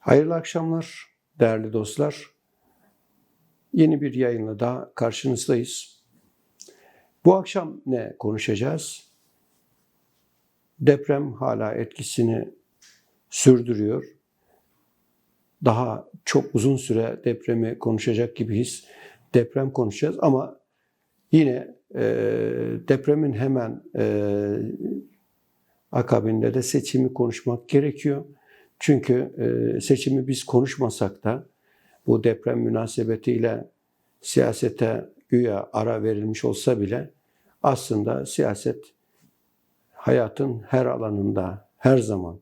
Hayırlı akşamlar değerli dostlar. Yeni bir yayınla daha karşınızdayız. Bu akşam ne konuşacağız? Deprem hala etkisini sürdürüyor. Daha çok uzun süre depremi konuşacak gibiyiz. Deprem konuşacağız ama yine e, depremin hemen e, akabinde de seçimi konuşmak gerekiyor. Çünkü e, seçimi biz konuşmasak da bu deprem münasebetiyle siyasete güya ara verilmiş olsa bile aslında siyaset hayatın her alanında her zaman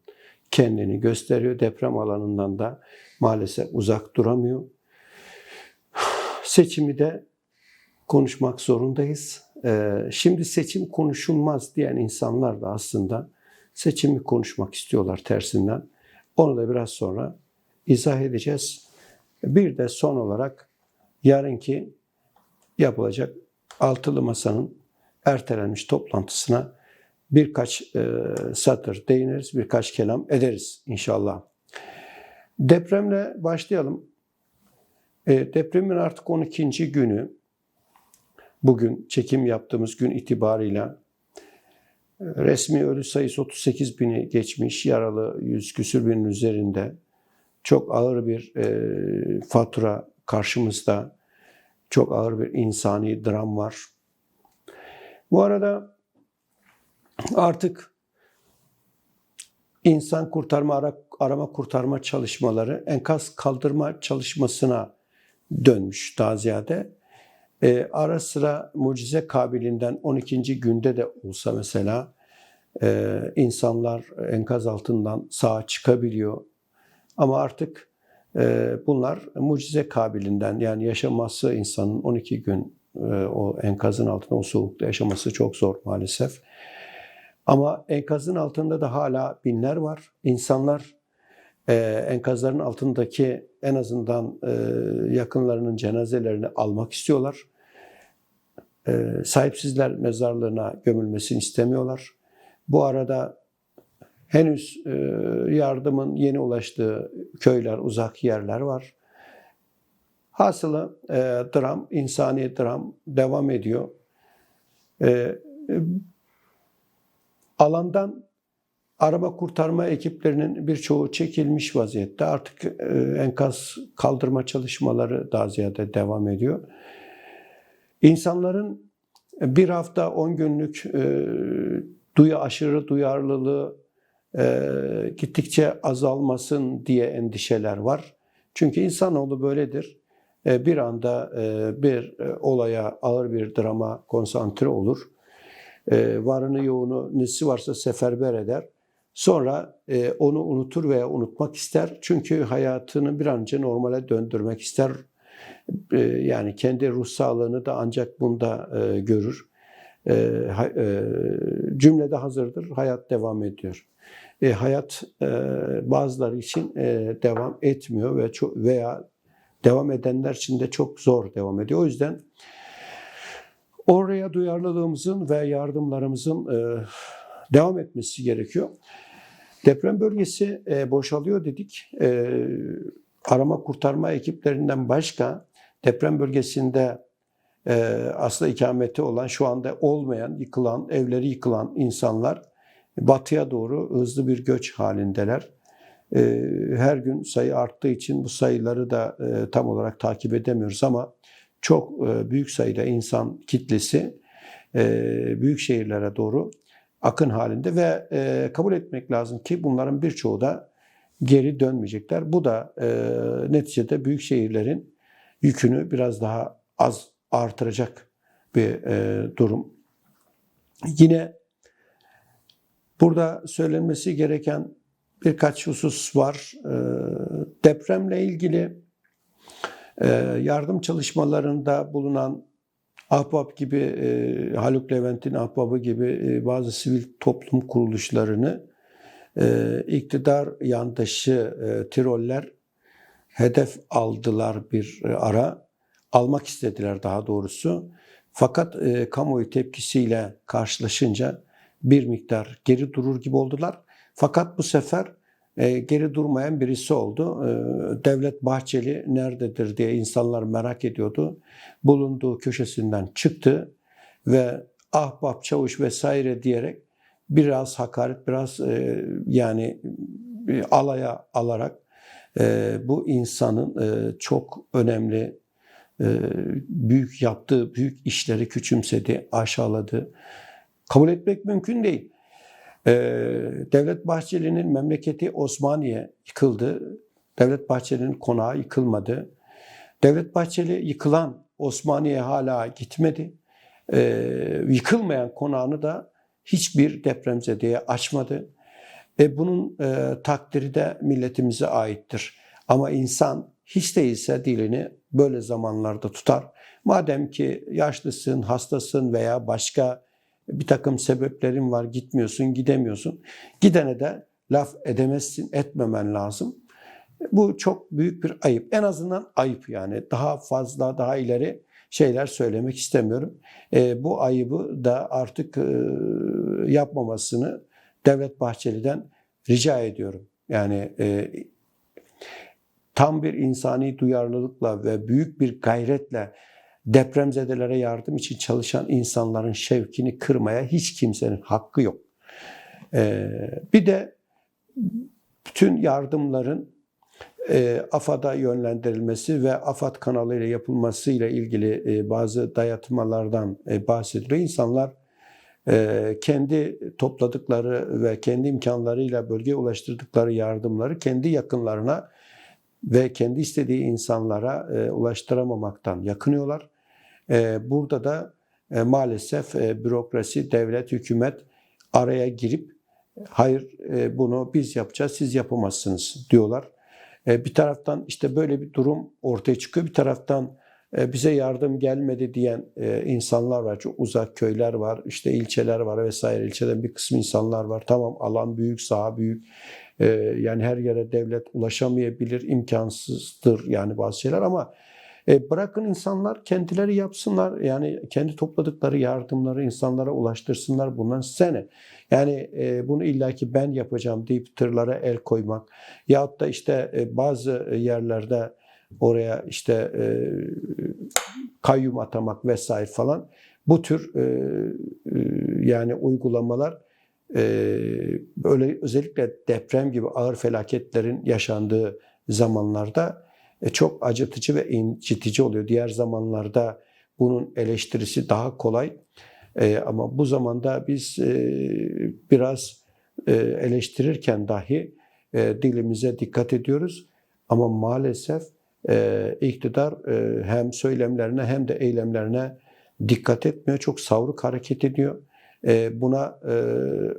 kendini gösteriyor. Deprem alanından da maalesef uzak duramıyor. Seçimi de konuşmak zorundayız. Ee, Şimdi seçim konuşulmaz diyen insanlar da aslında seçimi konuşmak istiyorlar tersinden. Onu da biraz sonra izah edeceğiz. Bir de son olarak yarınki yapılacak altılı masanın ertelenmiş toplantısına birkaç e, satır değiniriz, birkaç kelam ederiz inşallah. Depremle başlayalım. E, depremin artık 12. günü, bugün çekim yaptığımız gün itibarıyla resmi ölü sayısı 38 bini geçmiş, yaralı 100 küsür binin üzerinde. Çok ağır bir e, fatura karşımızda, çok ağır bir insani dram var. Bu arada artık insan kurtarma, ara- arama kurtarma çalışmaları enkaz kaldırma çalışmasına dönmüş daha ziyade. E, ara sıra mucize kabilinden 12. günde de olsa mesela e, insanlar enkaz altından sağa çıkabiliyor. Ama artık e, bunlar mucize kabilinden yani yaşaması insanın 12 gün e, o enkazın altında o soğukta yaşaması çok zor maalesef. Ama enkazın altında da hala binler var. İnsanlar e, enkazların altındaki en azından e, yakınlarının cenazelerini almak istiyorlar. E, sahipsizler mezarlığına gömülmesini istemiyorlar. Bu arada henüz e, yardımın yeni ulaştığı köyler, uzak yerler var. Hasılı e, dram, insani dram devam ediyor. E, e, alandan arama kurtarma ekiplerinin birçoğu çekilmiş vaziyette. Artık e, enkaz kaldırma çalışmaları daha ziyade devam ediyor. İnsanların bir hafta 10 günlük e, duya aşırı duyarlılığı e, gittikçe azalmasın diye endişeler var. Çünkü insanoğlu böyledir. E, bir anda e, bir e, olaya ağır bir drama konsantre olur. E, varını yoğunu nesi varsa seferber eder. Sonra e, onu unutur veya unutmak ister. Çünkü hayatını bir an önce normale döndürmek ister. E, yani kendi ruh sağlığını da ancak bunda e, görür. E, e, cümlede hazırdır. Hayat devam ediyor. E, hayat e, bazıları için e, devam etmiyor ve çok veya devam edenler için de çok zor devam ediyor. O yüzden oraya duyarlılığımızın ve yardımlarımızın e, devam etmesi gerekiyor. Deprem bölgesi e, boşalıyor dedik. E, arama kurtarma ekiplerinden başka deprem bölgesinde e, aslında ikameti olan, şu anda olmayan, yıkılan, evleri yıkılan insanlar batıya doğru hızlı bir göç halindeler. E, her gün sayı arttığı için bu sayıları da tam olarak takip edemiyoruz ama çok büyük sayıda insan kitlesi büyük şehirlere doğru akın halinde ve e, kabul etmek lazım ki bunların birçoğu da geri dönmeyecekler. Bu da e, neticede büyük şehirlerin yükünü biraz daha az artıracak bir e, durum. Yine burada söylenmesi gereken birkaç husus var. E, depremle ilgili e, yardım çalışmalarında bulunan Ahbap gibi, e, Haluk Levent'in Ahbabı gibi e, bazı sivil toplum kuruluşlarını e, iktidar yandaşı e, Tiroller hedef aldılar bir e, ara. Almak istediler daha doğrusu. Fakat e, kamuoyu tepkisiyle karşılaşınca bir miktar geri durur gibi oldular. Fakat bu sefer geri durmayan birisi oldu. E, Devlet Bahçeli nerededir diye insanlar merak ediyordu. Bulunduğu köşesinden çıktı ve ahbap, çavuş vesaire diyerek biraz hakaret, biraz e, yani e, alaya alarak e, bu insanın e, çok önemli e, büyük yaptığı büyük işleri küçümsedi, aşağıladı. Kabul etmek mümkün değil. E, Devlet Bahçeli'nin memleketi Osmaniye yıkıldı. Devlet Bahçeli'nin konağı yıkılmadı. Devlet Bahçeli yıkılan Osmaniye hala gitmedi. E, yıkılmayan konağını da hiçbir depremzedeye açmadı. E, bunun e, takdiri de milletimize aittir. Ama insan hiç değilse dilini böyle zamanlarda tutar. Madem ki yaşlısın, hastasın veya başka bir takım sebeplerin var gitmiyorsun, gidemiyorsun. Gidene de laf edemezsin, etmemen lazım. Bu çok büyük bir ayıp. En azından ayıp yani. Daha fazla, daha ileri şeyler söylemek istemiyorum. E, bu ayıbı da artık e, yapmamasını Devlet Bahçeli'den rica ediyorum. Yani e, tam bir insani duyarlılıkla ve büyük bir gayretle depremzedelere yardım için çalışan insanların şevkini kırmaya hiç kimsenin hakkı yok. E, bir de bütün yardımların e, AFAD'a yönlendirilmesi ve AFAD kanalıyla yapılması ile ilgili e, bazı dayatmalardan e, bahsediliyor. İnsanlar e, kendi topladıkları ve kendi imkanlarıyla bölgeye ulaştırdıkları yardımları kendi yakınlarına ve kendi istediği insanlara ulaştıramamaktan yakınıyorlar. E, burada da e, maalesef e, bürokrasi, devlet, hükümet araya girip hayır bunu biz yapacağız, siz yapamazsınız diyorlar. Bir taraftan işte böyle bir durum ortaya çıkıyor. Bir taraftan bize yardım gelmedi diyen insanlar var. Çok uzak köyler var, işte ilçeler var vesaire. İlçeden bir kısım insanlar var. Tamam alan büyük, saha büyük. Yani her yere devlet ulaşamayabilir, imkansızdır yani bazı şeyler ama e, bırakın insanlar kendileri yapsınlar. Yani kendi topladıkları yardımları insanlara ulaştırsınlar. Bundan sene. Yani e, bunu illaki ben yapacağım deyip tırlara el koymak. Yahut da işte e, bazı yerlerde oraya işte e, kayyum atamak vesaire falan. Bu tür e, e, yani uygulamalar e, böyle özellikle deprem gibi ağır felaketlerin yaşandığı zamanlarda e, çok acıtıcı ve incitici oluyor. Diğer zamanlarda bunun eleştirisi daha kolay. E, ama bu zamanda biz e, biraz eleştirirken dahi dilimize dikkat ediyoruz. Ama maalesef iktidar hem söylemlerine hem de eylemlerine dikkat etmiyor. Çok savruk hareket ediyor. Buna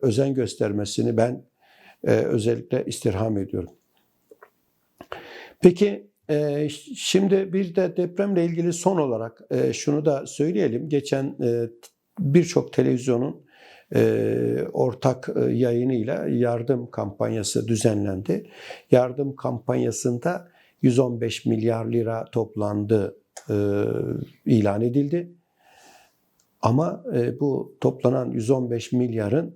özen göstermesini ben özellikle istirham ediyorum. Peki şimdi bir de depremle ilgili son olarak e, şunu da söyleyelim. Geçen e, birçok televizyonun e, ortak yayınıyla yardım kampanyası düzenlendi. Yardım kampanyasında 115 milyar lira toplandı ilan edildi. Ama bu toplanan 115 milyarın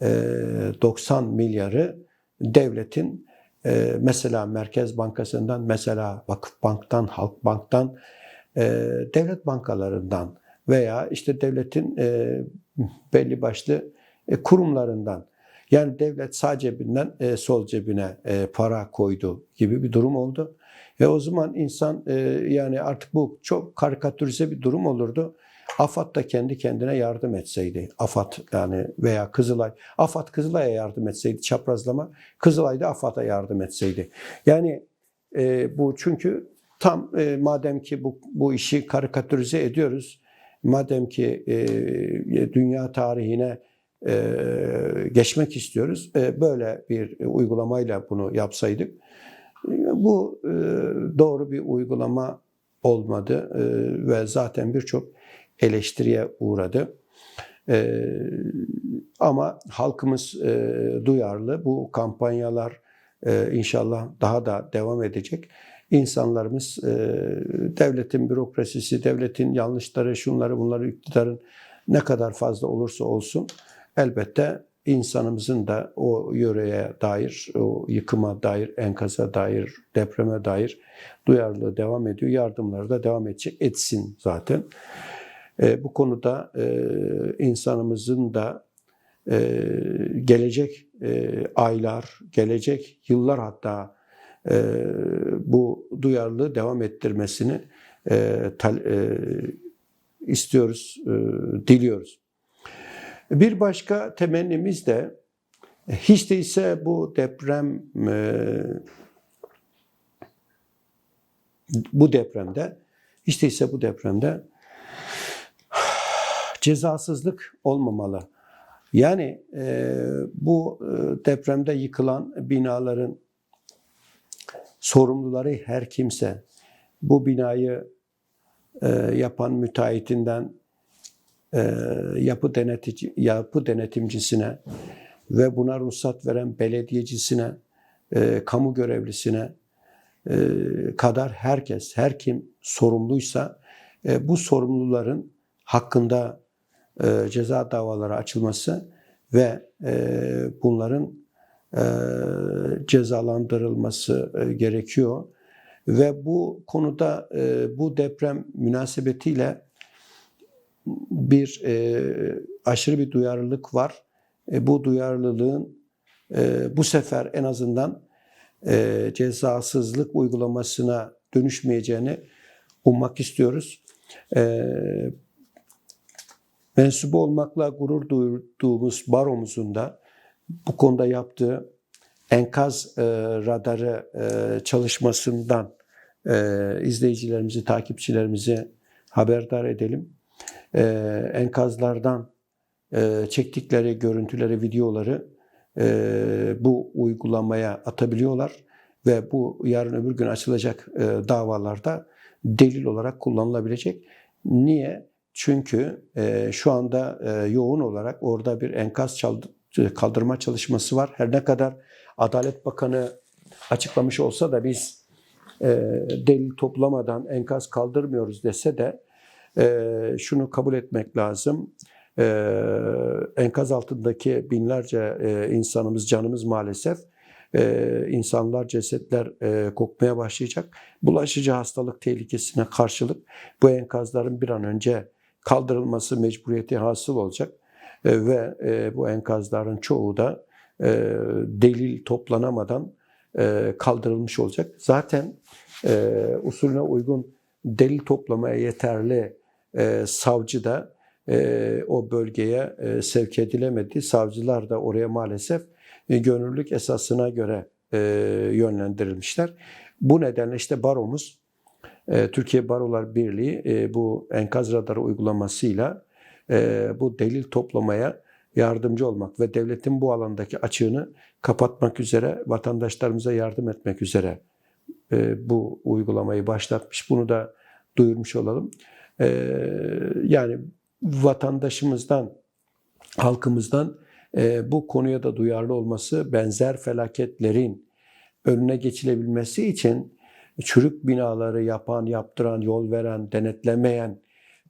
90 milyarı devletin e, mesela Merkez Bankası'ndan, mesela Vakıf Bank'tan, Halk Bank'tan, e, devlet bankalarından veya işte devletin e, belli başlı e, kurumlarından yani devlet sağ cebinden e, sol cebine e, para koydu gibi bir durum oldu. Ve o zaman insan e, yani artık bu çok karikatürize bir durum olurdu. AFAD da kendi kendine yardım etseydi. AFAD yani veya Kızılay. AFAD Kızılay'a yardım etseydi çaprazlama. Kızılay da AFAD'a yardım etseydi. Yani e, bu çünkü tam e, madem ki bu, bu işi karikatürize ediyoruz. Madem ki e, dünya tarihine e, geçmek istiyoruz. E, böyle bir uygulamayla bunu yapsaydık. Bu e, doğru bir uygulama olmadı e, ve zaten birçok eleştiriye uğradı. E, ama halkımız e, duyarlı. Bu kampanyalar e, inşallah daha da devam edecek. İnsanlarımız e, devletin bürokrasisi, devletin yanlışları, şunları bunları iktidarın ne kadar fazla olursa olsun elbette insanımızın da o yöreye dair, o yıkıma dair, enkaza dair, depreme dair duyarlılığı devam ediyor. Yardımları da devam edecek, etsin zaten. E, bu konuda e, insanımızın da e, gelecek e, aylar, gelecek yıllar hatta bu duyarlılığı devam ettirmesini istiyoruz, diliyoruz. Bir başka temennimiz de hiç değilse bu deprem bu depremde hiç değilse bu depremde cezasızlık olmamalı. Yani e, bu e, depremde yıkılan binaların sorumluları her kimse bu binayı e, yapan müteahhitinden e, yapı denetici yapı denetimcisine ve buna ruhsat veren belediyecisine, e, kamu görevlisine e, kadar herkes, her kim sorumluysa e, bu sorumluların hakkında e, ceza davaları açılması ve e, bunların e, cezalandırılması gerekiyor. Ve bu konuda bu deprem münasebetiyle bir aşırı bir duyarlılık var. Bu duyarlılığın bu sefer en azından cezasızlık uygulamasına dönüşmeyeceğini ummak istiyoruz. E, mensubu olmakla gurur duyduğumuz baromuzun da bu konuda yaptığı enkaz e, radarı e, çalışmasından e, izleyicilerimizi, takipçilerimizi haberdar edelim. E, enkazlardan e, çektikleri görüntüleri, videoları e, bu uygulamaya atabiliyorlar ve bu yarın öbür gün açılacak e, davalarda delil olarak kullanılabilecek. Niye? Çünkü e, şu anda e, yoğun olarak orada bir enkaz çaldı, kaldırma çalışması var. Her ne kadar Adalet Bakanı açıklamış olsa da biz e, delil toplamadan enkaz kaldırmıyoruz dese de e, şunu kabul etmek lazım. E, enkaz altındaki binlerce e, insanımız, canımız maalesef e, insanlar, cesetler e, kokmaya başlayacak. Bulaşıcı hastalık tehlikesine karşılık bu enkazların bir an önce kaldırılması mecburiyeti hasıl olacak. E, ve e, bu enkazların çoğu da e, delil toplanamadan kaldırılmış olacak. Zaten usulüne uygun delil toplamaya yeterli savcı da o bölgeye sevk edilemedi. Savcılar da oraya maalesef gönüllülük esasına göre yönlendirilmişler. Bu nedenle işte baromuz, Türkiye Barolar Birliği e, bu enkaz radarı uygulamasıyla e, bu delil toplamaya yardımcı olmak ve devletin bu alandaki açığını kapatmak üzere vatandaşlarımıza yardım etmek üzere e, bu uygulamayı başlatmış. Bunu da duyurmuş olalım. Yani vatandaşımızdan, halkımızdan bu konuya da duyarlı olması, benzer felaketlerin önüne geçilebilmesi için çürük binaları yapan, yaptıran, yol veren, denetlemeyen,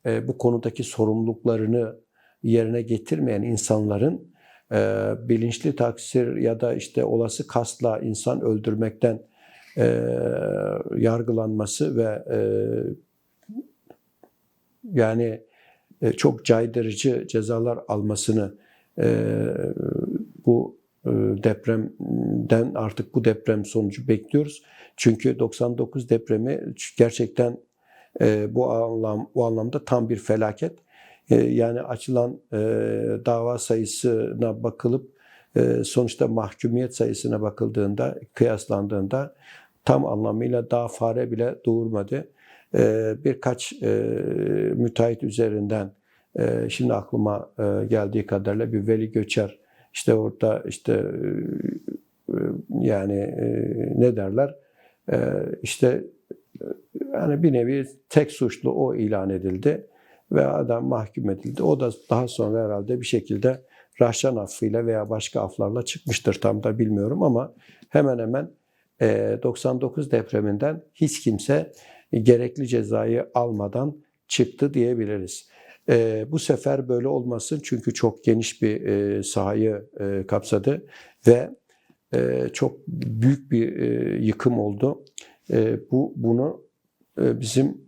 bu konudaki sorumluluklarını yerine getirmeyen insanların bilinçli taksir ya da işte olası kasla insan öldürmekten yargılanması ve yani e, çok caydırıcı cezalar almasını e, bu e, depremden artık bu deprem sonucu bekliyoruz. Çünkü 99 depremi gerçekten bu anlam bu anlamda tam bir felaket. Yani açılan dava sayısına bakılıp sonuçta mahkumiyet sayısına bakıldığında, kıyaslandığında tam anlamıyla daha fare bile doğurmadı. Ee, birkaç e, müteahhit üzerinden e, şimdi aklıma e, geldiği kadarıyla bir Veli Göçer işte orada işte yani ne derler işte yani bir nevi tek suçlu o ilan edildi ve adam mahkum edildi. O da daha sonra herhalde bir şekilde rahşan affıyla veya başka aflarla çıkmıştır tam da bilmiyorum ama hemen hemen 99 depreminden hiç kimse gerekli cezayı almadan çıktı diyebiliriz. E, bu sefer böyle olmasın çünkü çok geniş bir e, sahayı e, kapsadı ve e, çok büyük bir e, yıkım oldu. E, bu bunu e, bizim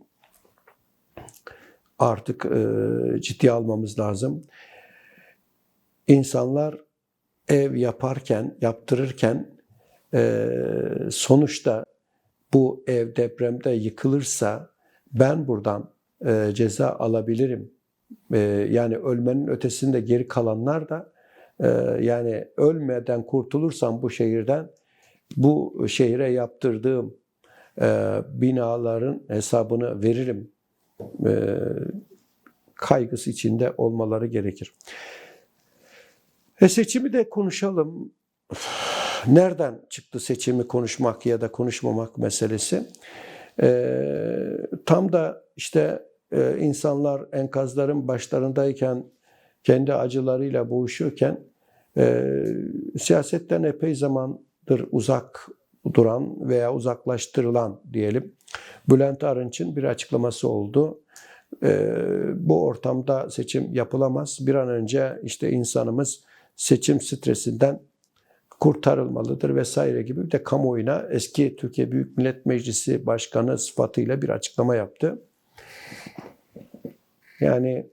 artık e, ciddiye almamız lazım. İnsanlar ev yaparken, yaptırırken sonuçta bu ev depremde yıkılırsa ben buradan ceza alabilirim. Yani ölmenin ötesinde geri kalanlar da yani ölmeden kurtulursam bu şehirden bu şehire yaptırdığım e, binaların hesabını veririm e, kaygısı içinde olmaları gerekir. E seçimi de konuşalım. Nereden çıktı seçimi konuşmak ya da konuşmamak meselesi? E, tam da işte insanlar enkazların başlarındayken kendi acılarıyla boğuşurken e, siyasetten epey zamandır uzak duran veya uzaklaştırılan diyelim Bülent Arınç'ın bir açıklaması oldu. E, bu ortamda seçim yapılamaz. Bir an önce işte insanımız seçim stresinden kurtarılmalıdır vesaire gibi bir de kamuoyuna eski Türkiye Büyük Millet Meclisi Başkanı sıfatıyla bir açıklama yaptı. Yani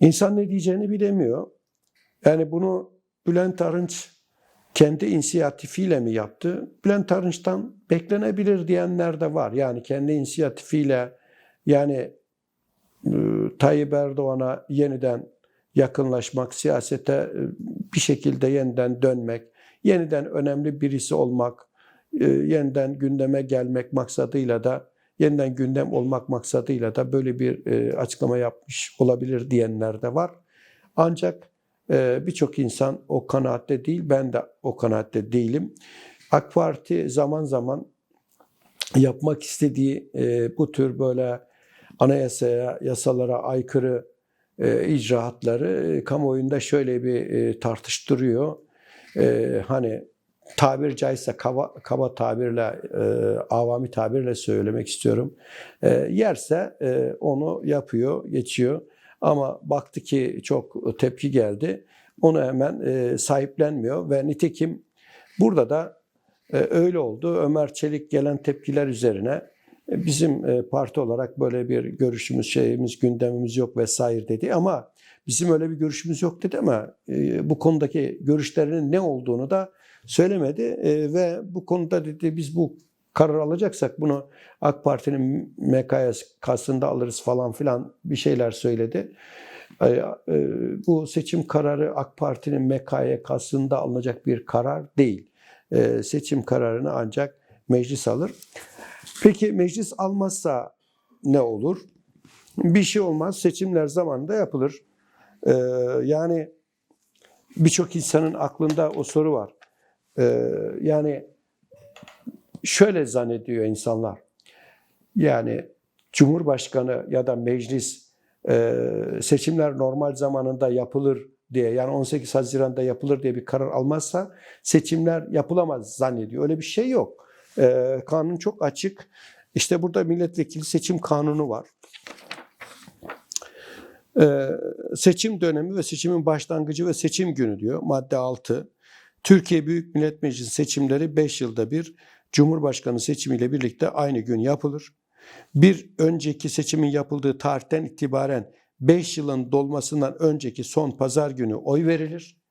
insan ne diyeceğini bilemiyor. Yani bunu Bülent Arınç kendi inisiyatifiyle mi yaptı? Bülent Arınç'tan beklenebilir diyenler de var. Yani kendi inisiyatifiyle yani e, Tayyip Erdoğan'a yeniden yakınlaşmak, siyasete e, bir şekilde yeniden dönmek, yeniden önemli birisi olmak, e, yeniden gündeme gelmek maksadıyla da yeniden gündem olmak maksadıyla da böyle bir açıklama yapmış olabilir diyenler de var. Ancak birçok insan o kanaatte değil, ben de o kanaatte değilim. AK Parti zaman zaman yapmak istediği bu tür böyle anayasaya, yasalara aykırı e, icraatları e, kamuoyunda şöyle bir e, tartıştırıyor. E, hani tabir caizse kaba, kaba tabirle, e, avami tabirle söylemek istiyorum. E, yerse e, onu yapıyor, geçiyor. Ama baktı ki çok tepki geldi. Onu hemen e, sahiplenmiyor ve nitekim burada da e, öyle oldu. Ömer Çelik gelen tepkiler üzerine e, bizim e, parti olarak böyle bir görüşümüz, şeyimiz, gündemimiz yok vesaire dedi ama bizim öyle bir görüşümüz yok dedi ama e, bu konudaki görüşlerinin ne olduğunu da söylemedi ve bu konuda dedi biz bu karar alacaksak bunu AK Parti'nin MKS'ında alırız falan filan bir şeyler söyledi. Bu seçim kararı AK Parti'nin MKYK'sında alınacak bir karar değil. Seçim kararını ancak meclis alır. Peki meclis almazsa ne olur? Bir şey olmaz. Seçimler zamanında yapılır. Ee, yani birçok insanın aklında o soru var. Yani şöyle zannediyor insanlar. Yani Cumhurbaşkanı ya da meclis e, seçimler normal zamanında yapılır diye yani 18 Haziran'da yapılır diye bir karar almazsa seçimler yapılamaz zannediyor. Öyle bir şey yok. E, kanun çok açık. İşte burada milletvekili seçim kanunu var. E, seçim dönemi ve seçimin başlangıcı ve seçim günü diyor madde 6. Türkiye Büyük Millet Meclisi seçimleri 5 yılda bir Cumhurbaşkanı seçimiyle birlikte aynı gün yapılır. Bir önceki seçimin yapıldığı tarihten itibaren 5 yılın dolmasından önceki son pazar günü oy verilir.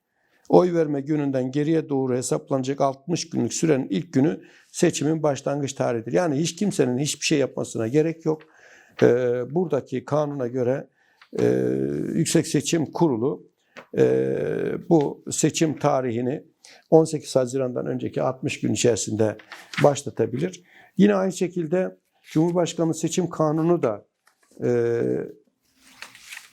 Oy verme gününden geriye doğru hesaplanacak 60 günlük sürenin ilk günü seçimin başlangıç tarihidir. Yani hiç kimsenin hiçbir şey yapmasına gerek yok. Ee, buradaki kanuna göre e, Yüksek Seçim Kurulu e, bu seçim tarihini 18 Haziran'dan önceki 60 gün içerisinde başlatabilir. Yine aynı şekilde Cumhurbaşkanı Seçim Kanunu da e,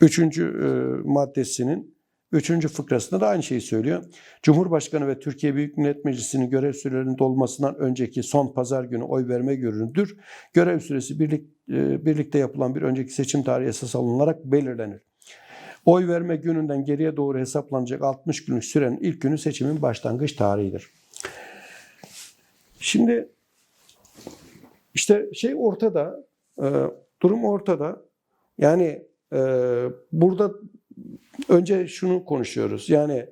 üçüncü e, maddesinin Üçüncü fıkrasında da aynı şeyi söylüyor. Cumhurbaşkanı ve Türkiye Büyük Millet Meclisi'nin görev sürelerinin dolmasından önceki son pazar günü oy verme görünüdür. Görev süresi birlik, e, birlikte yapılan bir önceki seçim tarihi esas alınarak belirlenir. Oy verme gününden geriye doğru hesaplanacak 60 günlük sürenin ilk günü seçimin başlangıç tarihidir. Şimdi işte şey ortada, e, durum ortada. Yani e, burada önce şunu konuşuyoruz. Yani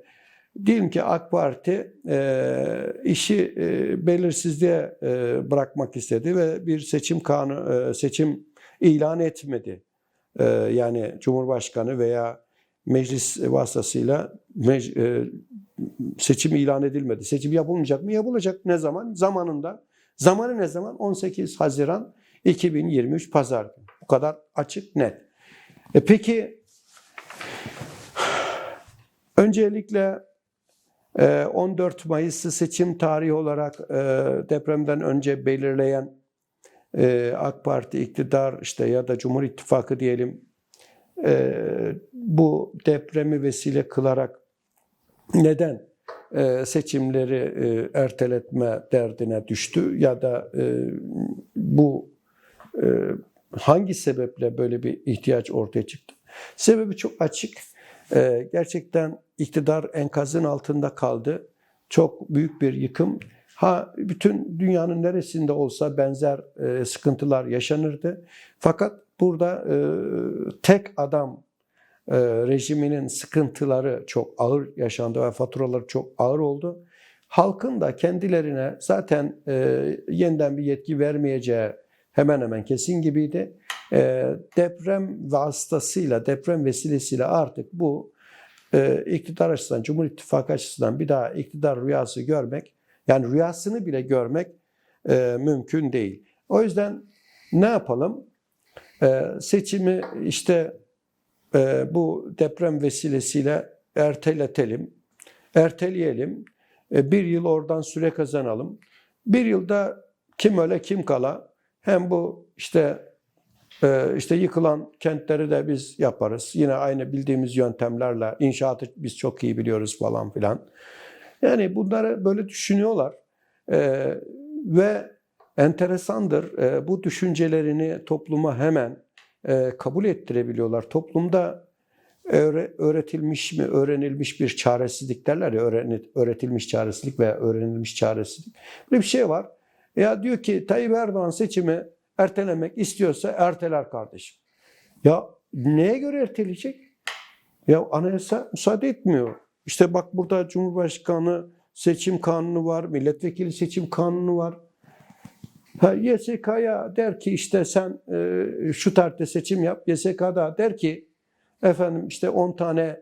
diyelim ki AK Parti e, işi e, belirsizliğe e, bırakmak istedi ve bir seçim kanunu e, seçim ilan etmedi. E, yani Cumhurbaşkanı veya meclis vasıtasıyla mec- e, seçim ilan edilmedi. Seçim yapılmayacak mı? Yapılacak. Ne zaman? Zamanında. Zamanı ne zaman? 18 Haziran 2023 Pazar günü. Bu kadar açık, net. E peki öncelikle e, 14 Mayıs'ı seçim tarihi olarak e, depremden önce belirleyen e, AK Parti iktidar işte ya da Cumhur İttifakı diyelim e, bu depremi vesile kılarak neden e, seçimleri e, erteletme derdine düştü ya da e, bu e, hangi sebeple böyle bir ihtiyaç ortaya çıktı? Sebebi çok açık. E, gerçekten iktidar enkazın altında kaldı. Çok büyük bir yıkım. Ha bütün dünyanın neresinde olsa benzer e, sıkıntılar yaşanırdı. Fakat burada e, tek adam e, rejiminin sıkıntıları çok ağır yaşandı ve faturaları çok ağır oldu. Halkın da kendilerine zaten e, yeniden bir yetki vermeyeceği hemen hemen kesin gibiydi. E, deprem vasıtasıyla, deprem vesilesiyle artık bu e, iktidar açısından, Cumhur İttifakı açısından bir daha iktidar rüyası görmek, yani rüyasını bile görmek mümkün değil. O yüzden ne yapalım? Seçimi işte e, bu deprem vesilesiyle erteletelim, erteleyelim. E, bir yıl oradan süre kazanalım. Bir yılda kim öle kim kala hem bu işte e, işte yıkılan kentleri de biz yaparız. Yine aynı bildiğimiz yöntemlerle inşaatı biz çok iyi biliyoruz falan filan. Yani bunları böyle düşünüyorlar. E, ve enteresandır e, bu düşüncelerini topluma hemen kabul ettirebiliyorlar. Toplumda öğre- öğretilmiş mi, öğrenilmiş bir çaresizlik derler ya, öğretilmiş çaresizlik veya öğrenilmiş çaresizlik. Böyle bir şey var. Ya diyor ki Tayyip Erdoğan seçimi ertelemek istiyorsa erteler kardeşim. Ya neye göre erteleyecek? Ya anayasa müsaade etmiyor. İşte bak burada Cumhurbaşkanı seçim kanunu var, milletvekili seçim kanunu var. YSK'ya der ki işte sen e, şu tarihte seçim yap. YSK da der ki efendim işte 10 tane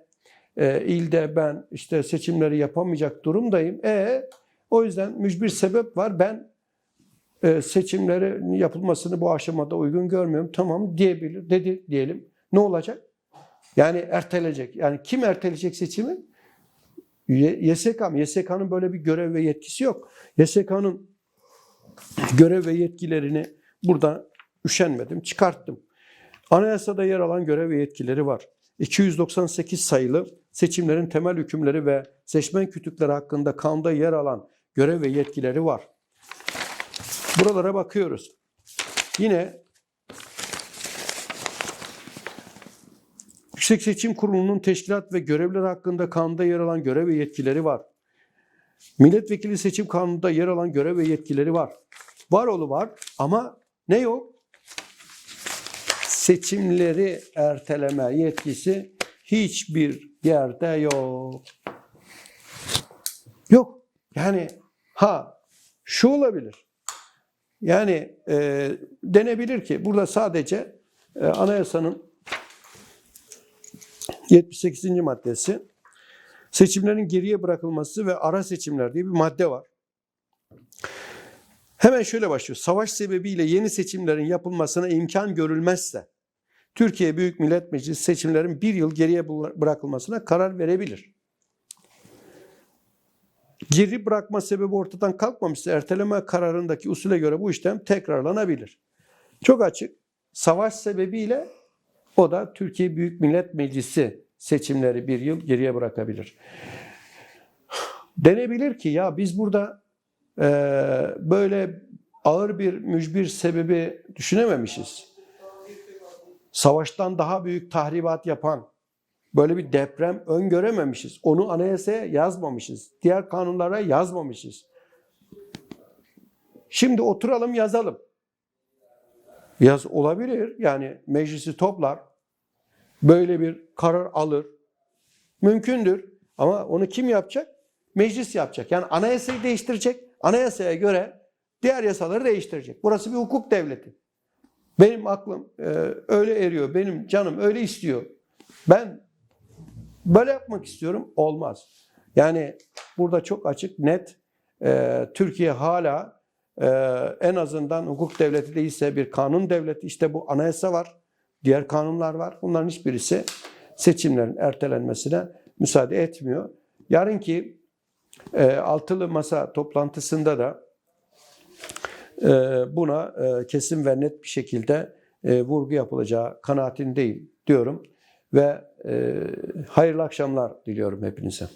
e, ilde ben işte seçimleri yapamayacak durumdayım. E o yüzden mücbir sebep var. Ben e, seçimlerin yapılmasını bu aşamada uygun görmüyorum. Tamam diyebilir dedi diyelim. Ne olacak? Yani ertelecek. Yani kim erteleyecek seçimi? YSK mı? YSK'nın böyle bir görev ve yetkisi yok. YSK'nın görev ve yetkilerini burada üşenmedim, çıkarttım. Anayasada yer alan görev ve yetkileri var. 298 sayılı seçimlerin temel hükümleri ve seçmen kütükleri hakkında kanunda yer alan görev ve yetkileri var. Buralara bakıyoruz. Yine Yüksek Seçim Kurulu'nun teşkilat ve görevleri hakkında kanunda yer alan görev ve yetkileri var. Milletvekili seçim kanununda yer alan görev ve yetkileri var. Var oğlu var ama ne yok? Seçimleri erteleme yetkisi hiçbir yerde yok. Yok. Yani ha şu olabilir. Yani e, denebilir ki burada sadece e, anayasanın 78. maddesi seçimlerin geriye bırakılması ve ara seçimler diye bir madde var. Hemen şöyle başlıyor. Savaş sebebiyle yeni seçimlerin yapılmasına imkan görülmezse Türkiye Büyük Millet Meclisi seçimlerin bir yıl geriye bırakılmasına karar verebilir. Geri bırakma sebebi ortadan kalkmamışsa erteleme kararındaki usule göre bu işlem tekrarlanabilir. Çok açık. Savaş sebebiyle o da Türkiye Büyük Millet Meclisi seçimleri bir yıl geriye bırakabilir. Denebilir ki ya biz burada böyle ağır bir mücbir sebebi düşünememişiz. Savaştan daha büyük tahribat yapan böyle bir deprem öngörememişiz. Onu anayasaya yazmamışız. Diğer kanunlara yazmamışız. Şimdi oturalım yazalım. Yaz olabilir. Yani meclisi toplar. böyle bir karar alır. Mümkündür. Ama onu kim yapacak? Meclis yapacak. Yani anayasayı değiştirecek. Anayasaya göre diğer yasaları değiştirecek. Burası bir hukuk devleti. Benim aklım e, öyle eriyor. Benim canım öyle istiyor. Ben böyle yapmak istiyorum. Olmaz. Yani burada çok açık, net. e, Türkiye hala e, en azından hukuk devleti değilse bir kanun devleti. İşte bu anayasa var. Diğer kanunlar var. Bunların hiçbirisi seçimlerin ertelenmesine müsaade etmiyor. Yarınki e, altılı masa toplantısında da e, buna e, kesin ve net bir şekilde e, vurgu yapılacağı kanaatindeyim diyorum ve e, hayırlı akşamlar diliyorum hepinize.